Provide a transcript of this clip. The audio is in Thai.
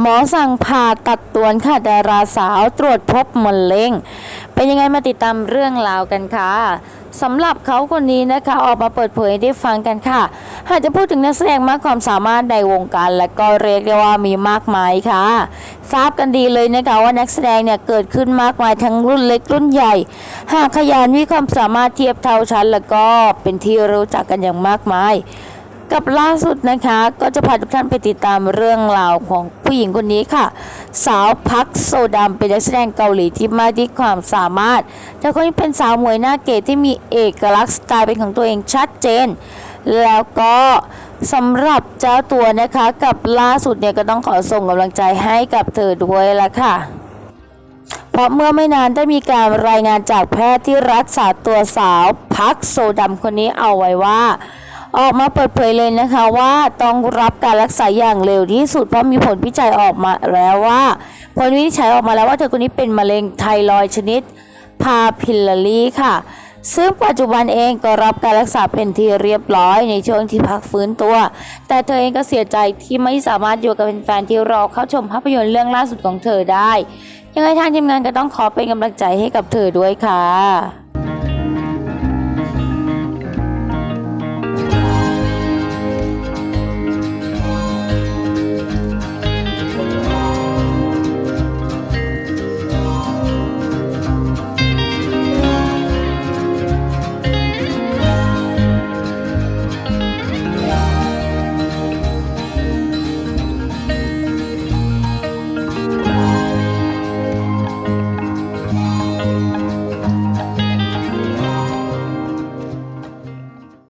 หมอสั่งผ่าตัดตัวนค่ะดาราสาวตรวจพบมะเร็ง เป็นยังไงมาติดตามเรื่องราวกันค่ะสำหรับเขาคนนี้นะคะออกมาเปิดเผยให้ได้ฟังกันค่ะ หากจะพูดถึงนักแสดงมากความสามารถในวงการ และก็เรียกได้ว่ามีมากมายค่ะ ทราบกันดีเลยนะคะว่านักแสดงเนี่ยเกิดขึ้นมากมายทั้งรุ่นเล็กรุ่นใหญ่ หากขยันมีความสามารถเทียบเท่าชั้น แล้วก็เป็นที่รู้จักกันอย่างมากมาย กับล่าสุดนะคะก็จะพาทุกท่านไปติดตามเรื่องราวของผู้หญิงคนนี้ค่ะ สาวพักโซดามเป็นนักแสดงเกาหลีที่มากที่ความสามารถเธอคนนี้เป็นสาวมวยหน้าเก๋ที่มีเอกลักษณ์สไตล์เป็นของตัวเองชัดเจน แล้วก็สำหรับเจ้าตัวนะคะกับล่าสุดเนี่ยก็ต้องขอส่งกำลังใจให้กับเธอด้วยละค่ะเพราะเมื่อไม่นานได้มีการรายงานจากแพทย์ที่รักษาตัวสาวพักโซดำคนนี้เอาไว้ว่า ออกมาเปิดเผยเลยนะคะว่าต้องรับการรักษาอย่างเร็วที่สุดเพราะมีผลวิจัยออกมาแล้วว่า ผลวิจัยออกมาแล้วว่าเธอคนนี้เป็นมะเร็งไทรอยชนิดพาพิลลารีค่ะ ซึ่งปัจจุบันเองก็รับการรักษาเป็นที่เรียบร้อยในช่วงที่พักฟื้นตัว แต่เธอเองก็เสียใจที่ไม่สามารถอยู่กับแฟนที่รอเข้าชมภาพยนตร์เรื่องล่าสุดของเธอได้ ยังไงทางทีมงานก็ต้องขอเป็นกำลังใจให้กับเธอด้วยค่ะ